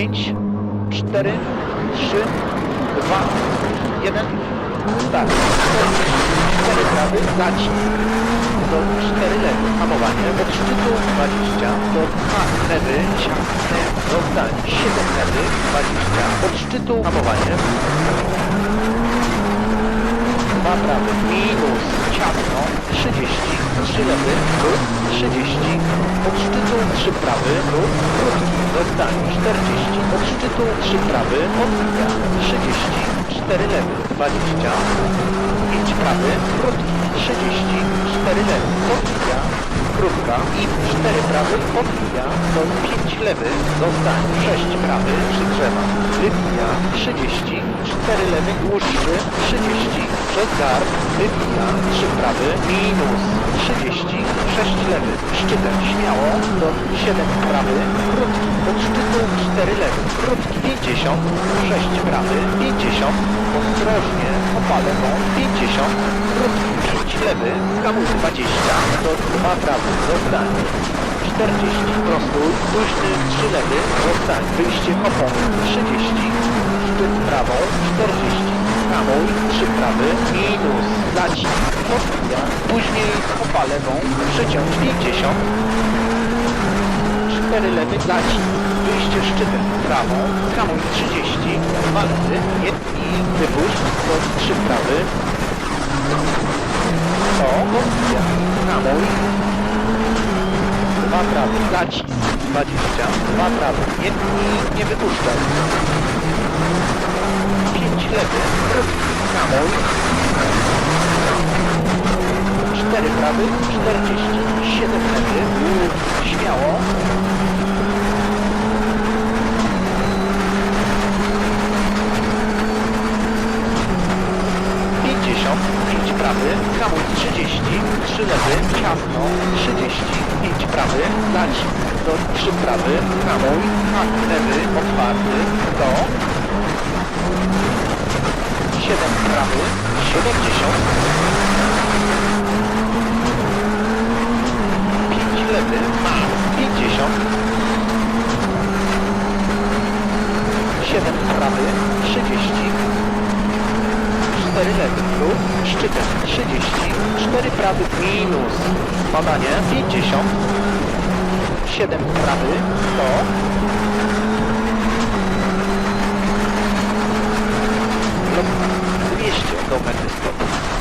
5, 4, 3, 2, 1. Start. 4 prawy, zacisk. Do 4 lewy, hamowanie. Od szczytu 20, do 2 lewy, ciasne. Rozdań 7 lewy, 20. Od szczytu hamowanie. 2 prawy, minus, ciasno, 30, 3 lewy, plus, 30, od szczytu 3 prawy, plus, krótki, rozdań 40, od szczytu 3 prawy, odbija, 30, 4 lewy, 20, 5 prawy, krótki, 30, 4 lewy, odbija, krótka. I 4 prawy, odbija, do 5 lewy, zostań 6 prawy, przy drzewach, wybija, 30, 4 lewy, dłuższy, 30, przez gar, wybija, 3 prawy, minus, 30, 6 lewy, szczytem, śmiało, do 7 prawy, krótki, 4 lewy, krótki, 50, 6 prawy, 50, ostrożnie, opalewą, 50, krótki, 5 lewy, hamuj 20, do 2 prawy, zostanie. 40, prostój, luźny, 3 lewy, zostań, wyjście opony, 30, szczyt prawą, 40, hamuj, 3 prawy, minus, zacisk, odbija, później opa lewą, przyciąć 50, 4 lewy, zacisk, wyjście szczytem prawą, hamuj 30, 2 lewy, i wypuść, do 3 prawy, to, odbija, hamuj, Dwa prawy, zacisk, 20, dwa prawy, nie, nie, wypuszczaj. Pięć lewy, krótki, hamuj. Cztery prawy, 40, siedem lewy, śmiało. Prawy, hamuj 30, trzy lewy, ciasno, 30, pięć prawy, zacisk, do trzy prawy, hamuj, hak lewy, otwarty, do 7 prawy, 70, 5 lewy, masz 50, 7 prawy, 30, 4 lewy plus, szczytem 30, 4 prawy minus, badanie 50, 7 prawy, 100, lub 200 do mety stop.